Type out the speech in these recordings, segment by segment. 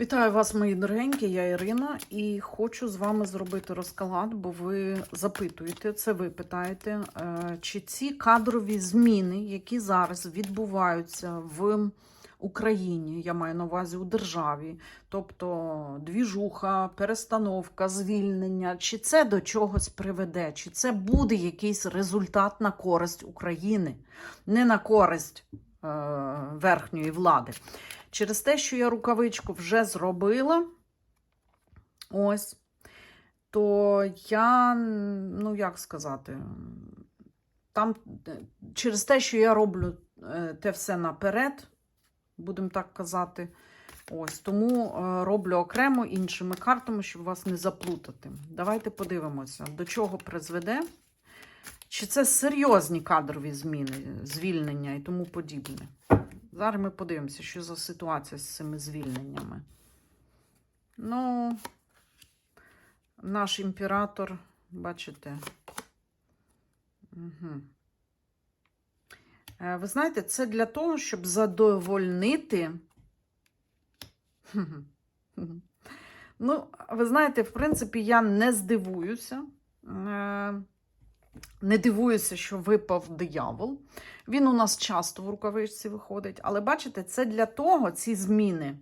Вітаю вас, мої дорогенькі, я Ірина, і хочу з вами зробити розкалат, бо ви запитуєте, це ви питаєте, е, чи ці кадрові зміни, які зараз відбуваються в Україні, я маю на увазі у державі, тобто двіжуха, перестановка, звільнення, чи це до чогось приведе, чи це буде якийсь результат на користь України, не на користь верхньої влади. Через те, що я рукавичку вже зробила, ось, то я, ну як сказати, там е, через те, що я роблю е, те все наперед, будемо так казати, ось, тому е, роблю окремо іншими картами, щоб вас не заплутати. Давайте подивимося, до чого призведе. Чи це серйозні кадрові зміни, звільнення і тому подібне. Зараз ми подивимося, що за ситуація з цими звільненнями. Ну, наш імператор, бачите. Угу. Ви знаєте, це для того, щоб задовольнити. Ну, ви знаєте, в принципі, я не здивуюся. Не дивуюся, що випав диявол. Він у нас часто в рукавичці виходить, але бачите, це для того ці зміни.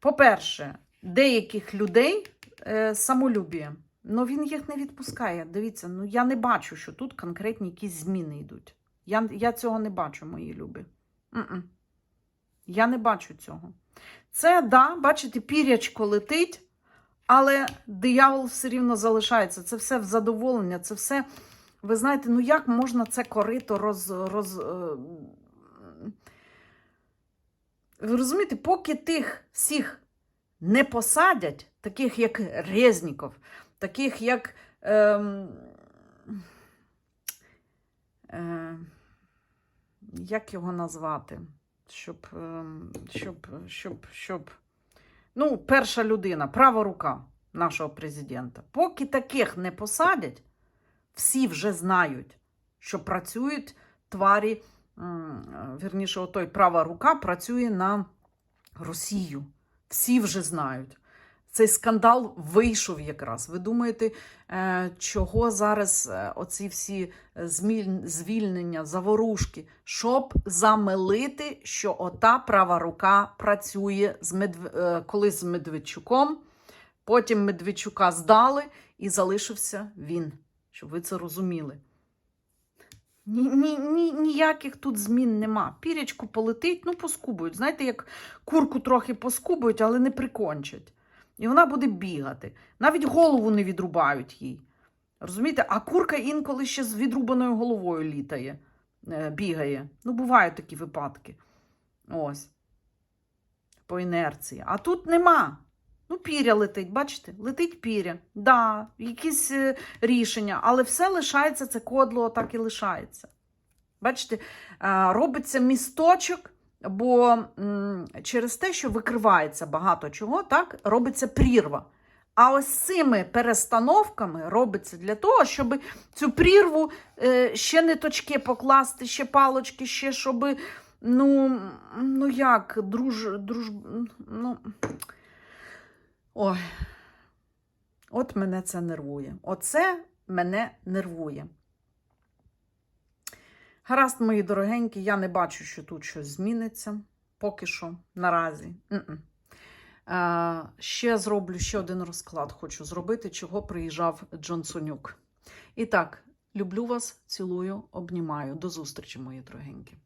По-перше, деяких людей е, самолюбіє, але він їх не відпускає. Дивіться, ну я не бачу, що тут конкретні якісь зміни йдуть. Я я цього не бачу, мої любі. М-м. Я не бачу цього. Це, да, бачите, пірячко летить, але диявол все рівно залишається. Це все в задоволення, це все. Ви знаєте, ну як можна це корито роз. роз... е, Ви розумієте, поки тих всіх не посадять, таких як Резніков, таких як. Ем... Е... Як його назвати? Щоб, ем, щоб, щоб, щоб. Ну, перша людина, права рука нашого президента. Поки таких не посадять, всі вже знають, що працюють тварі, вірніше, той права рука працює на Росію. Всі вже знають. Цей скандал вийшов якраз. Ви думаєте, е, чого зараз е, оці всі звільнення, заворушки, щоб замилити, що ота права рука працює з Медв... Е, колись з Медведчуком, потім Медведчука здали і залишився він щоб ви це розуміли. Ні, ні, ні, Ніяких тут змін нема. Пірячку полетить, ну, поскубують. Знаєте, як курку трохи поскубують, але не прикончать. І вона буде бігати. Навіть голову не відрубають їй. Розумієте? А курка інколи ще з відрубаною головою літає, е, бігає. Ну, бувають такі випадки. Ось. По інерції. А тут нема. Ну, піря летить, бачите? Летить піря. Да, якісь е, рішення, але все лишається, це кодло так і лишається. Бачите, е, робиться місточок, бо через те, що викривається багато чого, так, робиться прірва. А ось цими перестановками робиться для того, щоб цю прірву е, ще не точки покласти, ще палочки, ще щоб, ну, ну як, друж, друж, ну. Ой, от мене це нервує. Оце мене нервує. Гаразд, мої дорогенькі, я не бачу, що тут щось зміниться. Поки що, наразі. А, ще зроблю ще один розклад. Хочу зробити, чого приїжджав Джонсонюк. І так, люблю вас, цілую, обнімаю. До зустрічі, мої дорогенькі.